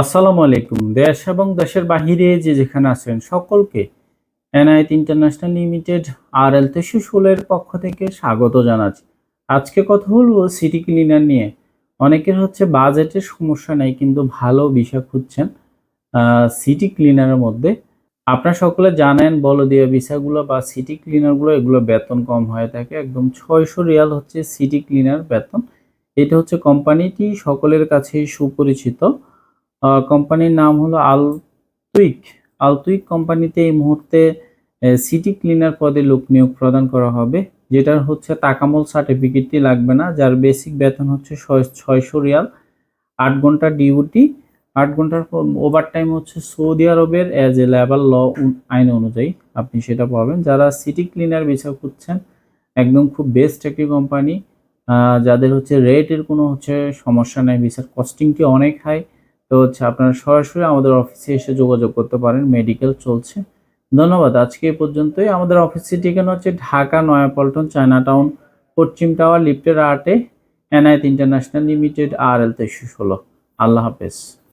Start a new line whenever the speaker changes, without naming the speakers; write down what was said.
আসসালামু আলাইকুম। দেশ এবং দেশের বাহিরে যে যেখানে আছেন সকলকে এনআইট ইন্টারন্যাশনাল লিমিটেড আর এল ষোলোর পক্ষ থেকে স্বাগত জানাচ্ছি। আজকে কথা বলব সিটি ক্লিনার নিয়ে। অনেকের হচ্ছে বাজেটের সমস্যা নেই, কিন্তু ভালো বিষয় খুঁজছেন সিটি ক্লিনারের মধ্যে। আপনারা সকলে জানেন বলদিয়া ভিসাগুলো বা সিটি ক্লিনারগুলো, এগুলো বেতন কম হয়ে থাকে। একদম ছয়শো রিয়াল হচ্ছে সিটি ক্লিনার বেতন। এটা হচ্ছে কোম্পানিটি সকলের কাছেই সুপরিচিত। কোম্পানির নাম হলো আলতুইক। আলতুইক কোম্পানিতে এই মুহূর্তে সিটি ক্লিনার পদে লোক নিয়োগ প্রদান করা হবে, যেটার হচ্ছে তাকামল সার্টিফিকেটটি লাগবে না, যার বেসিক বেতন হচ্ছে ছয়শো রিয়াল, আট ঘণ্টা ডিউটি আট ঘণ্টার ওভার টাইম হচ্ছে সৌদি আরবের অ্যাজ এ লেবার ল আইন অনুযায়ী আপনি সেটা পাবেন। যারা সিটি ক্লিনার ভিসা খুঁজছেন, একদম খুব বেস্ট একটি কোম্পানি যাদের হচ্ছে রেটের কোনো হচ্ছে সমস্যা নেই ভিসার কস্টিংটি অনেক হাই তো হচ্ছে আপনারা সরাসরি আমাদের অফিসে এসে যোগাযোগ করতে পারেন মেডিকেল চলছে। ধন্যবাদ, আজকে এই পর্যন্তই। আমাদের অফিসের ঠিকানা হচ্ছে Dhaka, Nayapaltan China town Paschim tower লিফটের আটে এনআইত ইন্টারন্যাশনাল লিমিটেড আর এল তেইশশো ষোলো। আল্লাহ হাফেজ।